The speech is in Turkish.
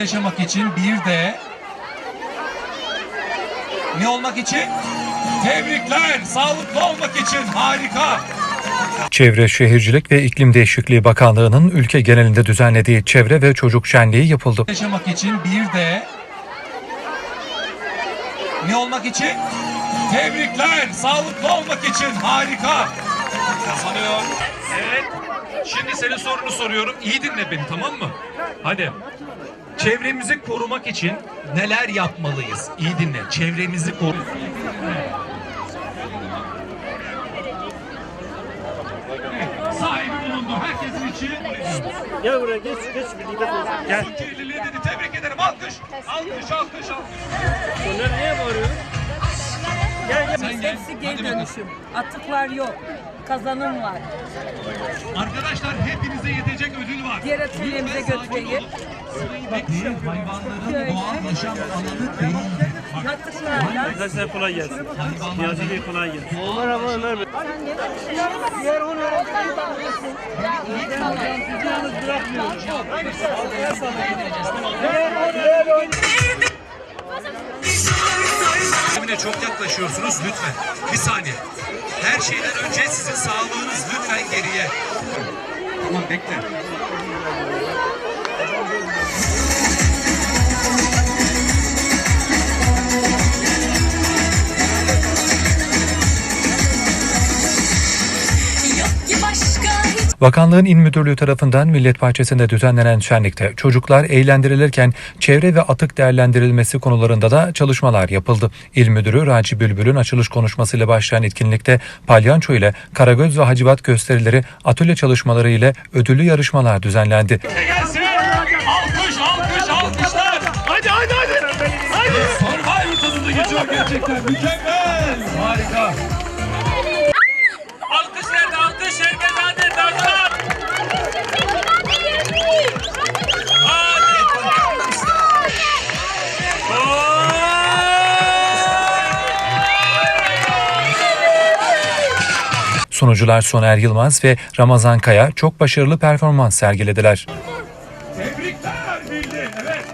yaşamak için bir de ne olmak için? Tebrikler. Sağlıklı olmak için harika. Çevre Şehircilik ve İklim Değişikliği Bakanlığı'nın ülke genelinde düzenlediği çevre ve çocuk şenliği yapıldı. Yaşamak için bir de ne olmak için? Tebrikler. Sağlıklı olmak için harika. Kazanıyor. Evet. Şimdi senin sorunu soruyorum. İyi dinle beni tamam mı? Hadi. Çevremizi korumak için neler yapmalıyız? İyi dinle. Çevremizi koru. Sahibi bulundu. Herkesin içi. Gel buraya geç geç birlikte konuşalım. Gel. Kirliliği dedi. Tebrik ederim. Alkış. Alkış, alkış, alkış. Hepsi geri dönüşüm. Atıklar yok. Kazanım var. Arkadaşlar hepinize yetecek ödül var. Diğer atölyemize götüreyim. Bakın hayvanların doğal yaşam alanı değil. Arkadaşlar kolay gelsin. Niyazi Bey kolay gelsin. Merhaba Ömer Bey. Diğer onu Yalnız bırakmıyoruz. Emine çok yaklaşıyorsunuz lütfen. Bir saniye. Her şeyden önce sizin sağlığınız lütfen geriye. Tamam bekle. Bakanlığın İl Müdürlüğü tarafından Millet Bahçesi'nde düzenlenen şenlikte çocuklar eğlendirilirken çevre ve atık değerlendirilmesi konularında da çalışmalar yapıldı. İl Müdürü Raci Bülbül'ün açılış konuşmasıyla başlayan etkinlikte palyanço ile Karagöz ve Hacivat gösterileri atölye çalışmaları ile ödüllü yarışmalar düzenlendi. Gelsin. Alkış, alkış, alkışlar. Hadi, hadi, hadi. Hadi. Survivor tadında geçiyor gerçekten. Mükemmel. Harika. Sunucular Soner Yılmaz ve Ramazan Kaya çok başarılı performans sergilediler. Tebrikler bildi. Evet.